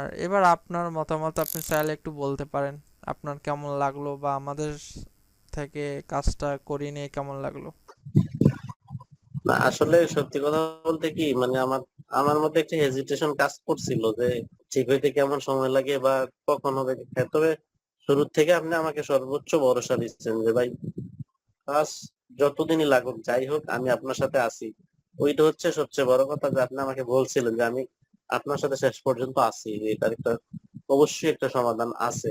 আর এবার আপনার মতামত আপনি চাইলে একটু বলতে পারেন, আপনার কেমন লাগল বা আমাদের থেকে কাজটা করিয়ে নিয়ে কেমন লাগল? আসলে সত্যি কথা বলতে কি মানে আমার আমার মধ্যে একটা হেজিটেশন কাজ করছিল যে ঠিক হইতে কেমন সময় লাগে বা কখন হবে। তবে শুরুর থেকে আপনি আমাকে সর্বোচ্চ ভরসা দিচ্ছেন যে ভাই, কাজ যতদিনই লাগুক, যাই হোক, আমি আপনার সাথে আছি। ওইটা হচ্ছে সবচেয়ে বড় কথা যে আপনি আমাকে বলছিলেন যে আমি আপনার সাথে শেষ পর্যন্ত আছি এটার একটা অবশ্যই একটা সমাধান আছে।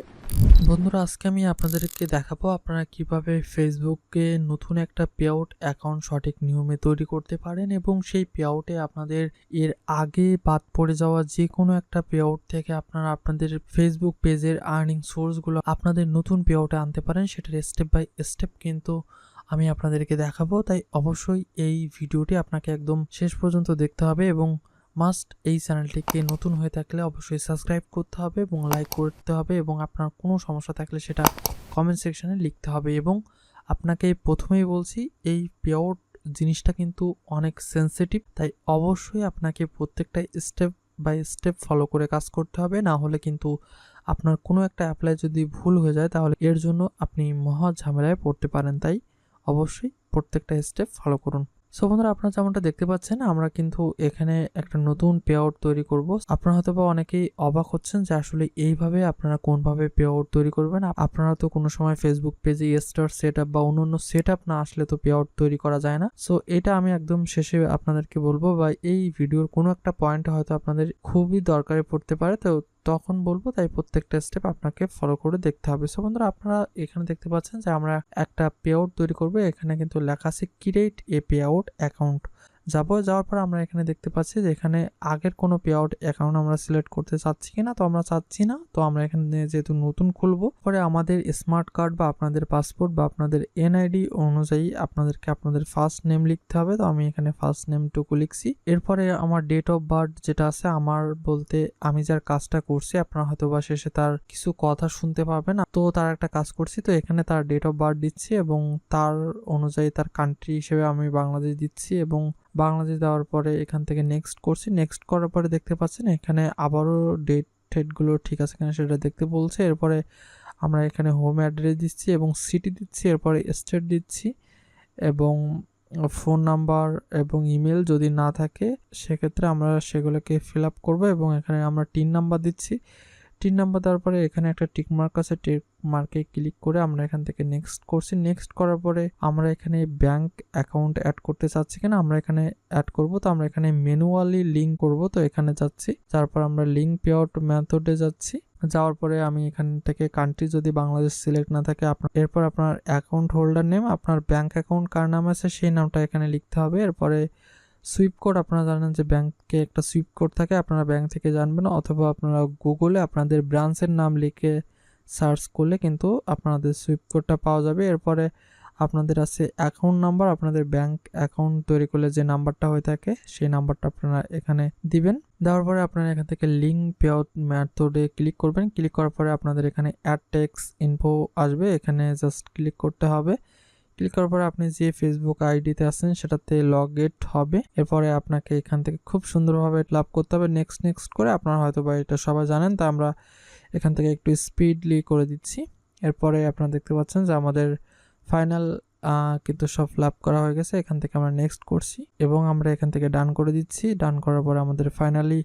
বন্ধুরা, আজকে আমি আপনাদেরকে দেখাবো আপনারা কীভাবে ফেসবুকে নতুন একটা পেআউট অ্যাকাউন্ট সঠিক নিয়মে তৈরি করতে পারেন এবং সেই পেআউটে আপনাদের এর আগে বাদ পড়ে যাওয়া যে কোনো একটা পেআউট থেকে আপনারা আপনাদের ফেসবুক পেজের আর্নিং সোর্সগুলো আপনাদের নতুন পেআউটে আনতে পারেন, সেটার স্টেপ বাই স্টেপ কিন্তু আমি আপনাদেরকে দেখাবো। তাই অবশ্যই এই ভিডিওটি আপনাকে একদম শেষ পর্যন্ত দেখতে হবে এবং মাস্ট এই চ্যানেলটিকে নতুন হয়ে থাকলে অবশ্যই সাবস্ক্রাইব করতে হবে এবং লাইক করতে হবে এবং আপনার কোনো সমস্যা থাকলে সেটা কমেন্ট সেকশনে লিখতে হবে এবং আপনাকে প্রথমেই বলছি, এই পেআউট জিনিসটা কিন্তু অনেক সেনসিটিভ তাই অবশ্যই আপনাকে প্রত্যেকটা স্টেপ বাই স্টেপ ফলো করে কাজ করতে হবে। না হলে কিন্তু আপনার কোনো একটা অ্যাপ্লাই যদি ভুল হয়ে যায়, তাহলে এর জন্য আপনি মহা ঝামেলায় পড়তে পারেন। তাই অবশ্যই প্রত্যেকটা স্টেপ ফলো করুন। সো বন্ধুরা, আপনারা যেমনটা দেখতে পাচ্ছেন, আমরা কিন্তু এখানে একটা নতুন পে আউট তৈরি করব। আপনারা হয়তো বা অনেকেই অবাক হচ্ছেন যে আসলে এইভাবে আপনারা কোনভাবে পে আউট তৈরি করবেন। আপনারা তো কোনো সময় ফেসবুক পেজে স্টার সেট আপ বা অন্য অন্য সেট আপ না আসলে তো পে আউট তৈরি করা যায় না। সো এটা আমি একদম শেষে আপনাদেরকে বলব, বা এই ভিডিওর কোনো একটা পয়েন্টে হয়তো আপনাদের খুবই দরকারে পড়তে পারে। তো তখন বলব তাই প্রত্যেকটা স্টেপ আপনাকে ফলো করে দেখতে হবে। সো বন্ধুরা, আপনারা এখানে দেখতে পাচ্ছেন যে আমরা একটা পে তৈরি করব। এখানে কিন্তু লেখা আছে create a payout account যাব, যাওয়ার পর আমরা এখানে দেখতে পাচ্ছি যে এখানে আগের কোনো পে আউট অ্যাকাউন্ট আমরা সিলেক্ট করতে চাচ্ছি কিনা, তো আমরা চাচ্ছি না। তো আমরা এখানে যেহেতু নতুন খুলবো, পরে আমাদের স্মার্ট কার্ড বা আপনাদের পাসপোর্ট বা আপনাদের এনআইডি অনুযায়ী আপনাদেরকে আপনাদের ফার্স্ট নেম লিখতে হবে। তো আমি এখানে ফার্স্ট নেমটুকু লিখছি। এরপরে আমার ডেট অফ বার্থ যেটা আছে, আমার বলতে আমি যার কাজটা করছি, আপনারা হয়তো বা শেষে তার কিছু কথা শুনতে পারবে না। তো তার একটা কাজ করছি, তো এখানে তার ডেট অফ বার্থ দিচ্ছি এবং তার অনুযায়ী তার কান্ট্রি হিসেবে আমি বাংলাদেশ দিচ্ছি এবং বাংলাদেশ দেওয়ার পরে এখান থেকে নেক্সট করছি। নেক্সট করার পরে দেখতে পাচ্ছেন এখানে আবারও ডেট টেটগুলো ঠিক আছে কিনা সেটা দেখতে বলছে। এরপরে আমরা এখানে হোম অ্যাড্রেস দিচ্ছি এবং সিটি দিচ্ছি, এরপরে স্টেট দিচ্ছি এবং ফোন নাম্বার এবং ইমেল যদি না থাকে, সেক্ষেত্রে আমরা সেগুলোকে ফিল আপ করব এবং এখানে আমরা টিন নাম্বার দিচ্ছি। তিন নাম্বার দেওয়ার পরে এখানে একটা টিক মার্ক আছে টিক মার্কে ক্লিক করে আমরা এখান থেকে নেক্সট করছি। নেক্সট করার পরে আমরা এখানে ব্যাংক অ্যাকাউন্ট অ্যাড করতে চাচ্ছি কিনা, আমরা এখানে অ্যাড করব। তো আমরা এখানে ম্যানুয়ালি লিঙ্ক করব, তো এখানে যাচ্ছি। তারপর আমরা লিঙ্ক পে আউট মেথডে যাচ্ছি। যাওয়ার পরে আমি এখান থেকে কান্ট্রি যদি বাংলাদেশ সিলেক্ট না থাকে, আপনার, এরপর আপনার অ্যাকাউন্ট হোল্ডার নেম আপনার ব্যাংক অ্যাকাউন্ট কার নাম আছে, সেই নামটা এখানে লিখতে হবে। এরপরে সুইপ কোড আপনারা জানেন যে ব্যাংকে একটা সুইপ কোড থাকে, আপনারা ব্যাংক থেকে জানবেন অথবা আপনারা গুগলে আপনাদের ব্রাঞ্চের নাম লিখে সার্চ করলে কিন্তু আপনাদের সুইপ কোডটা পাওয়া যাবে। এরপরে আপনাদের আছে অ্যাকাউন্ট নাম্বার আপনাদের ব্যাংক অ্যাকাউন্ট তৈরি করলে যে নাম্বারটা হয়ে থাকে, সেই নাম্বারটা আপনারা এখানে দিবেন। দেওয়ার পরে আপনারা এখান থেকে লিঙ্ক পে আউট ম্যাথডে ক্লিক করবেন। ক্লিক করার পরে আপনাদের এখানে অ্যাড টেক্স ইনফো আসবে, এখানে জাস্ট ক্লিক করতে হবে। ক্লিক করার পরে আপনি যে ফেসবুক আইডিতে আছেন সেটাতে লগ ইট হবে। এরপরে আপনাকে এখান থেকে খুব সুন্দরভাবে লাভ করতে হবে। নেক্সট নেক্সট করে আপনারা হয়তো বা এটা সবাই জানেন, তা আমরা এখান থেকে একটু স্পিডলি করে দিচ্ছি। এরপরে আপনারা দেখতে পাচ্ছেন যে আমাদের ফাইনাল কিন্তু সব লাভ করা হয়ে গেছে। এখান থেকে আমরা নেক্সট করছি এবং আমরা এখান থেকে ডান করে দিচ্ছি। ডান করার পরে আমাদের ফাইনালি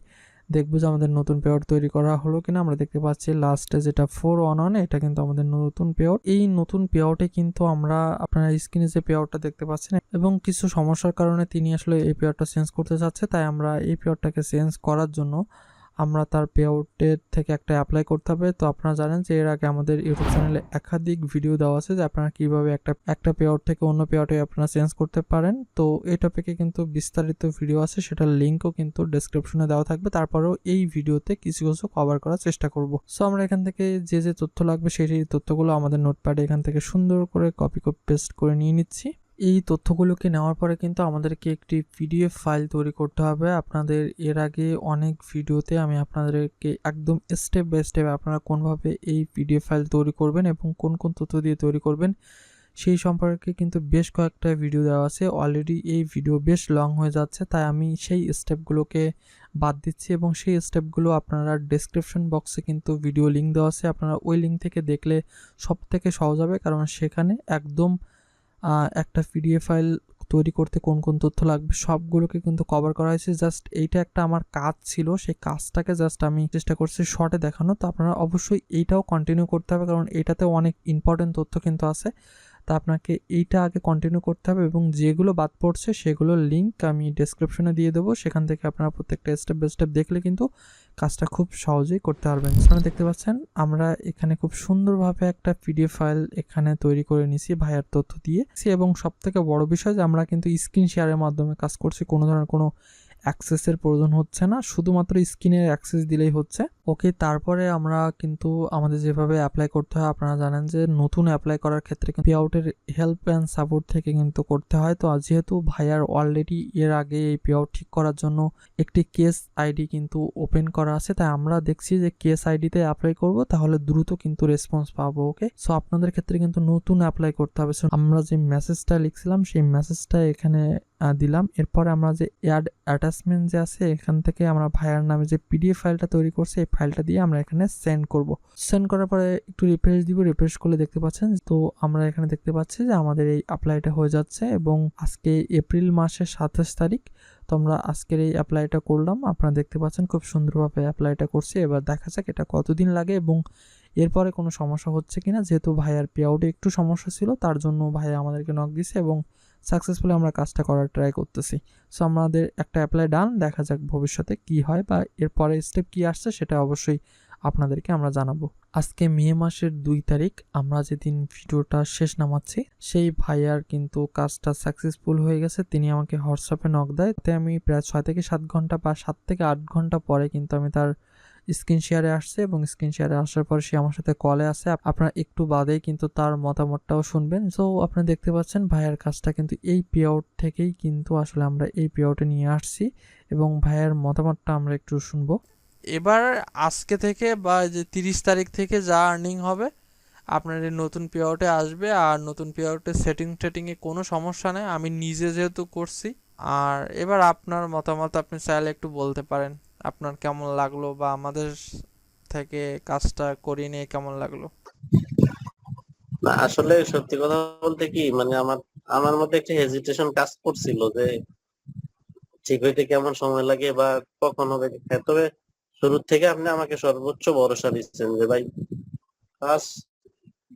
দেখব যে আমাদের নতুন পেয়ার তৈরি করা হলো কিনা। আমরা দেখতে পাচ্ছি লাস্টে যেটা ফোর ওয়ান ওয়ান এটা কিন্তু আমাদের নতুন পেয়ার এই নতুন পেয়ারটে কিন্তু আমরা আপনারা স্ক্রিনে যে পেয়ারটা দেখতে পাচ্ছেন, এবং কিছু সমস্যার কারণে তিনি আসলে এই পেয়ারটা চেঞ্জ করতে চাচ্ছে, তাই আমরা এই পেয়ারটাকে চেঞ্জ করার জন্য আমরা তার পে আউটের থেকে একটা অ্যাপ্লাই করতে হবে। তো আপনারা জানেন যে এর আগে আমাদের ইউটিউব চ্যানেলে একাধিক ভিডিও দেওয়া আছে যে আপনারা কীভাবে একটা একটা পে আউট থেকে অন্য পে আউটে আপনারা চেঞ্জ করতে পারেন। তো এই টপিকে কিন্তু বিস্তারিত ভিডিও আছে, সেটার লিঙ্কও কিন্তু ডেসক্রিপশনে দেওয়া থাকবে। তারপরেও এই ভিডিওতে কিছু কিছু কভার করার চেষ্টা করব। সো আমরা এখান থেকে যে যে তথ্য লাগবে, সেই সেই তথ্যগুলো আমাদের নোটপ্যাডে এখান থেকে সুন্দর করে কপি কপি পেস্ট করে নিয়ে নিচ্ছি। এই তথ্যগুলোকে নেওয়ার পরে কিন্তু আমাদেরকে একটি পিডিএফ ফাইল তৈরি করতে হবে। আপনাদের এর আগে অনেক ভিডিওতে আমি আপনাদেরকে একদম স্টেপ বাই স্টেপ আপনারা কোনভাবে এই পিডিএফ ফাইল তৈরি করবেন এবং কোন কোন তথ্য দিয়ে তৈরি করবেন, সেই সম্পর্কে কিন্তু বেশ কয়েকটা ভিডিও দেওয়া আছে। অলরেডি এই ভিডিও বেশ লং হয়ে যাচ্ছে, তাই আমি সেই স্টেপগুলোকে বাদ দিচ্ছি এবং সেই স্টেপগুলো আপনারা ডেসক্রিপশন বক্সে কিন্তু ভিডিও লিঙ্ক দেওয়া আছে। আপনারা ওই লিঙ্ক থেকে দেখলে সব থেকে সহজ হবে, কারণ সেখানে একদম একটা পিডিএফ ফাইল তৈরি করতে কোন কোন তথ্য লাগবে সবগুলোকে কিন্তু কভার করা হয়েছে। জাস্ট এইটা একটা আমার কাজ ছিল, সেই কাজটাকে জাস্ট আমি চেষ্টা করছি শর্টে দেখানো তো আপনারা অবশ্যই এইটাও কন্টিনিউ করতে হবে, কারণ এটাতে অনেক ইম্পর্টেন্ট তথ্য কিন্তু আছে। তা আপনাকে এইটা আগে কন্টিনিউ করতে হবে এবং যেগুলো বাদ পড়ছে সেগুলোর লিঙ্ক আমি ডেসক্রিপশনে দিয়ে দেবো। সেখান থেকে আপনারা প্রত্যেকটা স্টেপ বাই স্টেপ দেখলে কিন্তু কাজটা খুব সহজেই করতে পারবেন। এখানে দেখতে পাচ্ছেন, আমরা এখানে খুব সুন্দরভাবে একটা পিডিএফ ফাইল এখানে তৈরি করে নিছি ভাইয়ার তথ্য দিয়ে। এবং সব থেকে বড় বিষয় যে আমরা কিন্তু স্ক্রিন শেয়ারের মাধ্যমে কাজ করছি, কোনো ধরনের কোনো অ্যাক্সেসের প্রয়োজন হচ্ছে না। শুধুমাত্র স্ক্রিনের অ্যাক্সেস দিলেই হচ্ছে। ওকে তারপরে আমরা কিন্তু আমাদের যেভাবে অ্যাপ্লাই করতে হয় আপনারা জানেন যে নতুন অ্যাপ্লাই করার ক্ষেত্রে পে আউটের হেল্প অ্যান্ড সাপোর্ট থেকে কিন্তু করতে হয়। তো যেহেতু ভাইয়ার অলরেডি এর আগে এই পে আউট ঠিক করার জন্য একটি কেস আইডি কিন্তু ওপেন করা আছে তাই আমরা দেখছি যে কেস আইডিতে অ্যাপ্লাই করব তাহলে দ্রুত কিন্তু রেসপন্স পাবো ওকে সো আপনাদের ক্ষেত্রে কিন্তু নতুন অ্যাপ্লাই করতে হবে। So, আমরা যে মেসেজটা লিখছিলাম সেই মেসেজটা এখানে দিলাম। এরপরে আমরা যে অ্যাড অ্যাটাচমেন্ট যে আছে এখান থেকে আমরা ভাইয়ার নামে যে পিডিএফ ফাইলটা তৈরি করছি এই ফাইলটা দিয়ে আমরা এখানে সেন্ড করব। সেন্ড করার পরে একটু রিফ্রেশ দিব রিফ্রেশ করলে দেখতে পাচ্ছেন তো আমরা এখানে দেখতে পাচ্ছি যে আমাদের এই অ্যাপ্লাইটা হয়ে যাচ্ছে এবং আজকে এপ্রিল মাসের সাতাশ তারিখ। তো আমরা আজকের এই অ্যাপ্লাইটা করলাম। আপনারা দেখতে পাচ্ছেন খুব সুন্দরভাবে অ্যাপ্লাইটা করছি। এবার দেখা যাক এটা কতদিন লাগে এবং এরপরে কোনো সমস্যা হচ্ছে কিনা। যেহেতু ভাইয়ার পে আউটে একটু সমস্যা ছিল, তার জন্য ভাইয়া আমাদেরকে নক দিছে এবং সাকসেসফুলি আমরা কাজটা করার ট্রাই করতেছি। সো আমাদের একটা অ্যাপ্লাই ডান দেখা যাক ভবিষ্যতে কি হয় বা এরপরে স্টেপ কি আসছে সেটা অবশ্যই আপনাদেরকে আমরা জানাব। আজকে মে মাসের দুই তারিখ, আমরা যেদিন ভিডিওটা শেষ নামাচ্ছি, সেই ভাইয়ার কিন্তু কাজটা সাকসেসফুল হয়ে গেছে। তিনি আমাকে হোয়াটসঅ্যাপে নক দেয়। তাতে আমি প্রায় ছয় থেকে সাত ঘণ্টা বা সাত থেকে আট ঘণ্টা পরে কিন্তু আমি তার স্ক্রিন শেয়ারে আসছে এবং স্ক্রিন শেয়ারে আসার পর সে আমার সাথে কলে আপ- আপনারা একটু বাদেই কিন্তু তার মতামতটাও শুনবেন। সো আপনারা দেখতে পাচ্ছেন ভাইয়ের কাজটা কিন্তু এই পে আউট থেকেই কিন্তু আসলে আমরা এই পে আউটে নিয়ে আসছি এবং ভাইয়ের মতামতটা আমরা একটু শুনব। এবার আজকে থেকে বা যে তিরিশ তারিখ থেকে যা আর্নিং হবে, আপনার এই নতুন পে আউটে আসবে। আর নতুন পে আউটে সেটিং টেটিংয়ে কোনো সমস্যা নেই। আমি নিজে যেহেতু করছি। আর এবার আপনার মতামত আপনি চাইলে একটু বলতে পারেন। আপনার কেমন লাগল বা আমাদের থেকে কাজটা করিয়ে নিয়ে কেমন লাগল? না আসলে সত্যি কথা বলতে কি মানে আমার আমার মধ্যে একটা হেজিটেশন কাজ করছিল যে ঠিক হইতে কেমন সময় লাগে বা কখন হবে। হ্যাঁ, তবে শুরুর থেকে আপনি আমাকে সর্বোচ্চ ভরসা দিচ্ছেন যে ভাই কাজ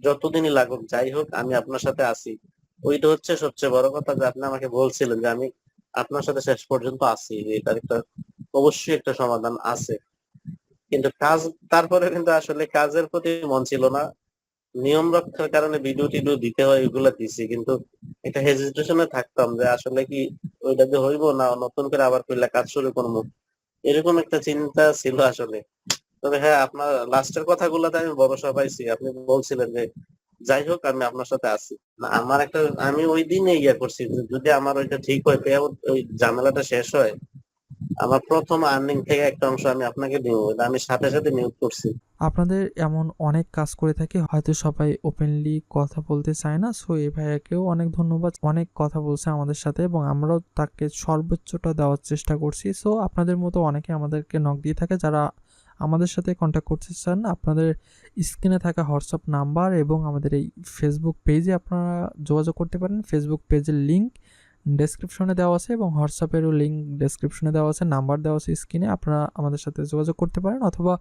যতদিনই লাগুক যাই হোক আমি আপনার সাথে আছি। ওইটা হচ্ছে সবচেয়ে বড় কথা যে আপনি আমাকে বলছিলেন যে আমি আপনার সাথে শেষ পর্যন্ত আছি। এটার একটা অবশ্যই একটা সমাধান আছে। কিন্তু কাজ, তারপরে কিন্তু আসলে কাজের প্রতি মন ছিল না। নিয়ম রক্ষার কারণে ভিডিও টিডিও দিতে হয়, এগুলা দিছি। কিন্তু একটা হেজিটেশনে থাকতাম যে আসলে কি ওইটা যে হইব না, নতুন করে আবার কইলা কাজ শুরু করব। এরকম একটা চিন্তা ছিল আসলে। তবে হ্যাঁ আপনার লাস্টের কথাগুলোতে আমি ভরসা পাইছি। আপনি বলছিলেন যে, যাই হোক, আমি আপনার সাথে আছি। আমার একটা, আমি ওই দিনে ইয়ে করছি যদি আমার ওইটা ঠিক হয় ওই ঝামেলাটা শেষ হয় আমার প্রথম আর্নিং থেকে একটা অংশ আমি আপনাকে দিব, এটা আমি সাথে সাথে নিয়োগ করছি। আপনাদের এমন অনেক কাজ করে থাকে, হয়তো সবাই ওপেনলি কথা বলতে চায় না সো এই ভাইয়াকেও অনেক ধন্যবাদ, অনেক কথা বলছে আমাদের সাথে এবং আমরাও তাকে সর্বোচ্চটা দেওয়ার চেষ্টা করছি সো আপনাদের মতো অনেকে আমাদেরকে নক দিয়ে থাকে যারা আমাদের সাথে কন্ট্যাক্ট করতে চান, আপনাদের স্ক্রিনে থাকা হোয়াটসঅ্যাপ নাম্বার এবং আমাদের এই ফেসবুক পেজে আপনারা যোগাযোগ করতে পারেন ফেসবুক পেজের লিঙ্ক ডেসক্রিপশনে দেওয়া আছে এবং হোয়াটসঅ্যাপেরও লিঙ্ক ডেসক্রিপশনে দেওয়া আছে নাম্বার দেওয়া আছে স্ক্রিনে আপনারা আমাদের সাথে যোগাযোগ করতে পারেন অথবা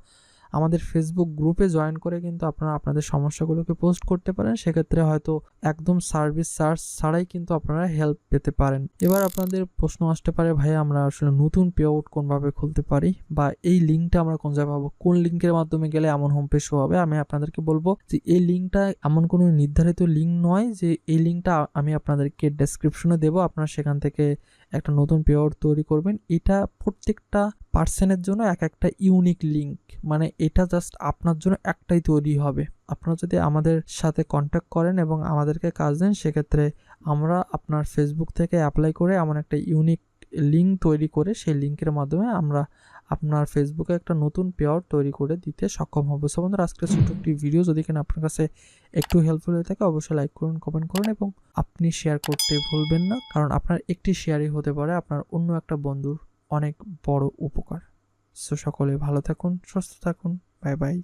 আমাদের ফেসবুক গ্রুপে জয়েন করে কিন্তু আপনারা আপনাদের সমস্যাগুলোকে পোস্ট করতে পারেন। সেক্ষেত্রে হয়তো একদম সার্ভিস চার্জ ছাড়াই কিন্তু আপনারা হেল্প পেতে পারেন। এবার আপনাদের প্রশ্ন আসতে পারে, ভাই, আমরা আসলে নতুন পে আউট কোনভাবে খুলতে পারি? বা এই লিঙ্কটা আমরা কোন জায়গায় পাবো? কোন লিঙ্কের মাধ্যমে গেলে এমন হোম পেজ শো হবে? আমি আপনাদেরকে বলব যে এই লিঙ্কটা এমন কোনো নির্ধারিত লিঙ্ক নয় যে এই লিঙ্কটা আমি আপনাদেরকে ডেসক্রিপশনে দেবো। আপনারা সেখান থেকে একটা নতুন পে আউট তৈরি করবেন। এটা প্রত্যেকটা পার্সনের জন্য এক একটা ইউনিক লিঙ্ক মানে এটা জাস্ট আপনার জন্য একটাই তৈরি হবে। আপনারা যদি আমাদের সাথে কন্ট্যাক্ট করেন এবং আমাদেরকে কাজ দেন, সেক্ষেত্রে আমরা আপনার ফেসবুক থেকে অ্যাপ্লাই করে এমন একটা ইউনিক লিঙ্ক তৈরি করে সেই লিঙ্কের মাধ্যমে আমরা আপনার ফেসবুকে একটা নতুন পেয়ার তৈরি করে দিতে সক্ষম হব। সো বন্ধুরা আজকের ছোট্ট একটি ভিডিও যদি কিনা আপনার কাছে একটু হেল্পফুল হয়ে থাকে, অবশ্যই লাইক করুন কমেন্ট করুন এবং আপনি শেয়ার করতে ভুলবেন না, কারণ আপনার একটি শেয়ারই হতে পারে আপনার অন্য একটা বন্ধুর অনেক বড় উপকার। সো সকলে ভালো থাকুন সুস্থ থাকুন বাই বাই।